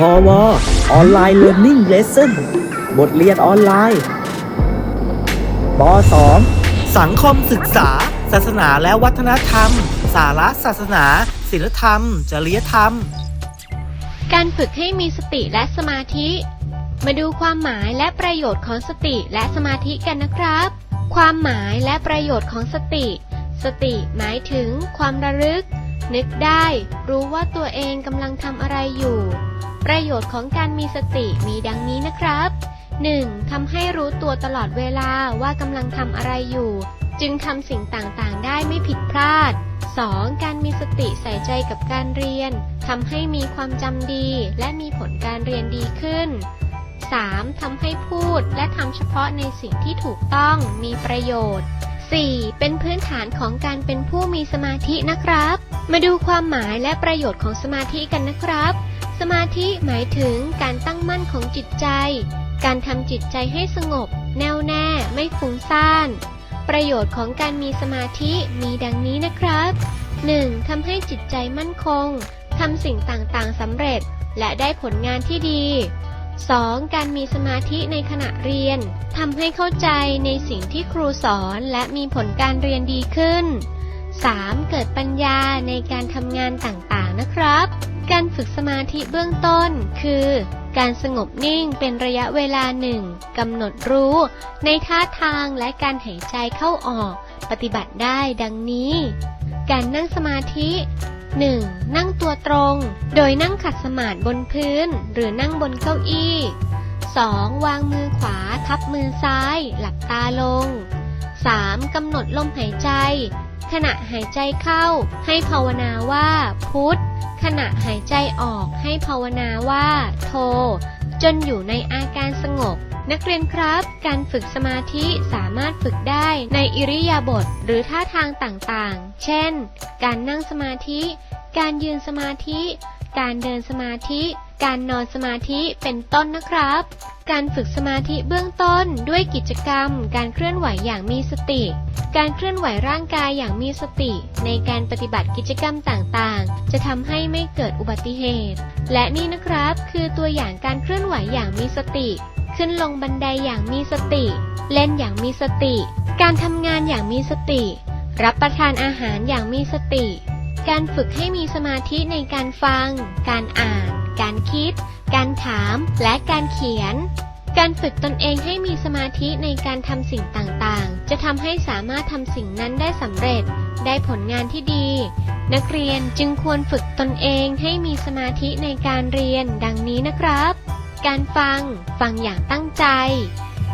พอวออนไลน์เรียน i ิ g เลส s o n บทเรียนออนไลน์ป .2 สังคมศึกษา ศาสนาและวัฒนธรรม สาระศาสนา ศิลธรรม จริยธรรม การฝึกให้มีสติและสมาธิ มาดูความหมายและประโยชน์ของสติและสมาธิกันนะครับ ความหมายและประโยชน์ของสติ สติหมายถึงความระลึก นึกได้ รู้ว่าตัวเองกำลังทำอะไรอยู่ ประโยชน์ของการมีสติมีดังนี้นะครับ 1. ทำให้รู้ตัวตลอดเวลาว่ากำลังทำอะไรอยู่ จึงทำสิ่งต่างๆ ได้ไม่ผิดพลาด 2. การมีสติใส่ใจกับการเรียนทำให้มีความจำดี และมีผลการเรียนดีขึ้น 3. ทำให้พูดและทำเฉพาะในสิ่งที่ถูกต้องมีประโยชน์ 4. เป็นพื้นฐานของการเป็นผู้มีสมาธินะครับ มาดูความหมายและประโยชน์ของสมาธิกันนะครับ สมาธิหมายถึงการตั้งมั่นของจิตใจ การทำจิตใจให้สงบ แน่วแน่ไม่ฟุ้งซ่าน ประโยชน์ของการมีสมาธิมีดังนี้นะครับ 1. ทำให้จิตใจมั่นคงทำสิ่งต่างๆสำเร็จและได้ผลงานที่ดี 2. การมีสมาธิในขณะเรียนทำให้เข้าใจในสิ่งที่ครูสอนและมีผลการเรียนดีขึ้น 3. เกิดปัญญาในการทำงานต่างๆนะครับ การฝึกสมาธิเบื้องต้นคือ การสงบนิ่งเป็นระยะเวลาหนึ่งกำหนดรู้ ในท่าทางและการหายใจเข้าออก ปฏิบัติได้ดังนี้ การนั่งสมาธิ 1. นั่งตัวตรง โดยนั่งขัดสมาธิบนพื้น หรือนั่งบนเก้าอี้ 2. วางมือขวาทับมือซ้าย หลับตาลง 3. กำหนดลมหายใจ ขณะหายใจเข้า ให้ภาวนาว่าพุทธขณะหายใจออกให้ภาวนาว่า โท จนอยู่ในอาการสงบ นักเรียนครับ การฝึกสมาธิสามารถฝึกได้ในอิริยาบถหรือท่าทางต่างๆ เช่น การนั่งสมาธิ การยืนสมาธิ การเดินสมาธิ การนอนสมาธิเป็นต้นนะครับ การฝึกสมาธิเบื้องต้นด้วยกิจกรรม การเคลื่อนไหวอย่างมีสติ การเคลื่อนไหวร่างกายอย่างมีสติ ในการปฏิบัติกิจกรรมต่างๆ จะทำให้ไม่เกิดอุบัติเหตุ และนี่นะครับคือตัวอย่างการเคลื่อนไหวอย่างมีสติ ขึ้นลงบันไดอย่างมีสติ เล่นอย่างมีสติ การทำงานอย่างมีสติ รับประทานอาหารอย่างมีสติ การฝึกให้มีสมาธิในการฟัง การอ่าน การคิด การถาม และการเขียน การฝึกตนเองให้มีสมาธิในการทำสิ่งต่างๆ จะทำให้สามารถทำสิ่งนั้นได้สำเร็จ ได้ผลงานที่ดี นักเรียนจึงควรฝึกตนเองให้มีสมาธิในการเรียนดังนี้นะครับ การฟัง ฟังอย่างตั้งใจ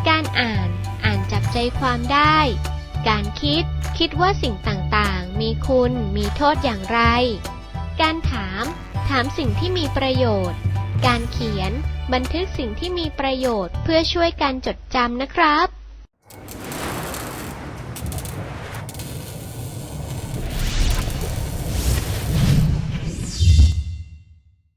การอ่าน อ่านจับใจความได้ การคิด คิดว่าสิ่งต่าง มีคุณมีโทษอย่างไร การถาม ถามสิ่งที่มีประโยชน์ การเขียน บันทึกสิ่งที่มีประโยชน์เพื่อช่วยการจดจำนะครับ